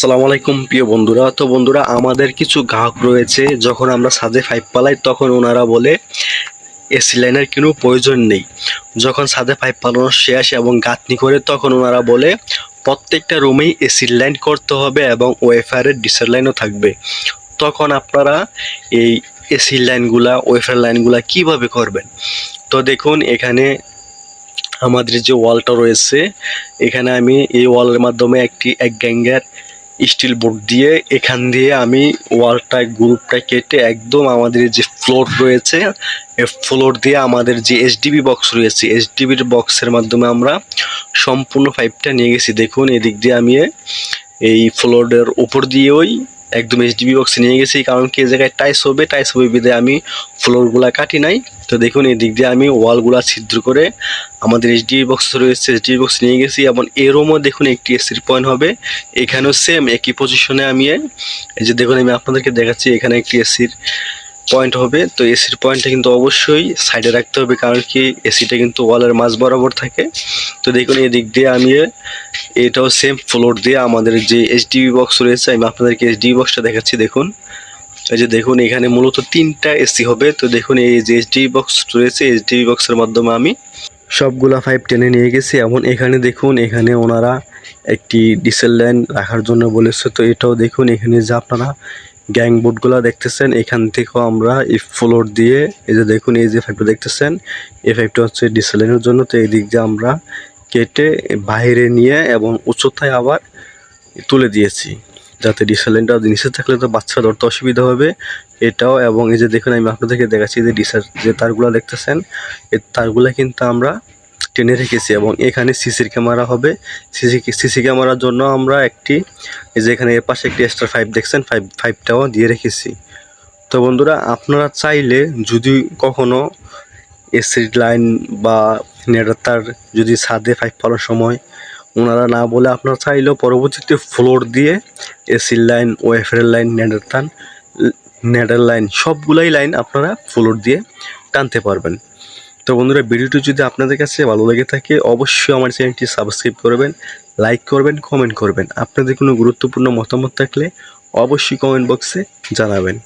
আসসালামু আলাইকুম, প্রিয় বন্ধুরা। তো বন্ধুরা, আমাদের কিছু গ্রাহক রয়েছে, যখন আমরা সাজে ফাইভ পালাই, তখন ওনারা বলে এসি লাইনের কোনো প্রয়োজন নেই। যখন সাদে পাইপ পালানো শেষ এবং গাঁথনি করে, তখন ওনারা বলে, প্রত্যেকটা রুমেই এসি লাইন করতে হবে এবং ওয়েফারের ডিসের লাইনও থাকবে। তখন আপনারা এই এসি লাইনগুলা ওয়েফার লাইনগুলা কীভাবে করবেন? তো দেখুন, এখানে আমাদের যে ওয়ালটা রয়েছে, এখানে আমি এই ওয়ালের মাধ্যমে একটি এক গ্যাঙ্গের স্টিল বোর্ড দিয়ে এখান দিয়ে আমি ওয়ালটা গ্রুপটা কেটে একদম আমাদের যে ফ্লোর রয়েছে ফ্লোর দিয়ে আমাদের যে এইচডিবি বক্স রয়েছে এইচডিবির বক্সের মাধ্যমে আমরা সম্পূর্ণ পাইপটা নিয়ে গেছি। দেখুন, এদিক দিয়ে আমি এই ফ্লোরের উপর দিয়ে ওই একদম এইচ এইচডিবি বক্সে নিয়ে গেছি, কারণ কি জায়গায় টাইস হবে টাইস হবে বিদে আমি ফ্লোরগুলা কাটি নাই। তো দেখুন, এই দিক দিয়ে আমি ওয়ালগুলা ছিদ্র করে আমাদের এইচ এইচডিবি বক্স রয়েছে এইচডিবি বক্স নিয়ে গেছি। এবং এরমও দেখুন, একটি এসির পয়েন্ট হবে। এখানেও সেম একই পজিশনে আমি এই যে দেখুন, আমি আপনাদেরকে দেখাচ্ছি, এখানে একটি এসির পয়েন্ট হবে, তো এসির পয়েন্টটা কিন্তু অবশ্যই সাইডে রাখতে হবে, কারণ কি এসিটা কিন্তু ওয়ালের মাঝ বরাবর থাকে। তো দেখুন এই দিক দিয়ে আমি এটাও সেম ফ্লোর দিয়ে আমাদের যে এইচডিবি বক্স রয়েছে, আমি আপনাদেরকে এইচডিবি বক্সটা দেখাচ্ছি, দেখুন। এই যে দেখুন, এখানে মূলত তিনটা এসি হবে, তো দেখুন, এই যে এইচডিবি বক্স রয়েছে এইচডিবি বক্সের মাধ্যমে আমি সবগুলা পাইপ টেনে নিয়ে গেছি এবং এখানে দেখুন, এখানে ওনারা একটি ডিসেল লাইন রাখার জন্য বলেছে, তো এটাও দেখুন, এখানে যে আপনারা গ্যাং বোর্ডগুলো দেখতেছেন, এখান থেকেও আমরা এই ফ্লোর দিয়ে, এই যে দেখুন, এই যে পাইপটা দেখতেছেন, এই পাইপটা হচ্ছে ডিসেল জন্য। তো এই দিক দিয়ে আমরা কেটে বাইরে নিয়ে এবং উচ্চতায় আবার তুলে দিয়েছি, যাতে ডিসেল নিচে থাকলে তো বাচ্চা ধরতে অসুবিধা হবে। এটাও এবং এই যে দেখুন, আমি আপনাদেরকে দেখাচ্ছি যে ডিসেল, যে তারগুলো দেখতেছেন, এই তারগুলো কিন্তু আমরা টেনে রেখেছি এবং এখানে সিসির ক্যামেরা হবে। সিসি সিসি ক্যামেরার জন্য আমরা একটি, এই যে এখানে এর পাশে একটি এক্সট্রা ফাইভ দেখছেন ফাইভ ফাইভটাও দিয়ে রেখেছি। তো বন্ধুরা, আপনারা চাইলে যদি কখনো এসি লাইন বা নেটার যদি ছাদে ফাইভ ফেলার সময় ওনারা না বলে, আপনারা চাইলেও পরবর্তীতে ফ্লোর দিয়ে এসির লাইন ওয়েফের লাইন নেটের টান নেটের লাইন সবগুলাই লাইন আপনারা ফ্লোর দিয়ে টানতে পারবেন। তো বন্ধুরা, ভিডিওটি যদি আপনাদের কাছে ভালো লেগে থাকে, অবশ্যই আমার চ্যানেলটি সাবস্ক্রাইব করবেন, লাইক করবেন, কমেন্ট করবেন। আপনাদের কোনো গুরুত্বপূর্ণ মতামত থাকলে অবশ্যই কমেন্ট বক্সে জানাবেন।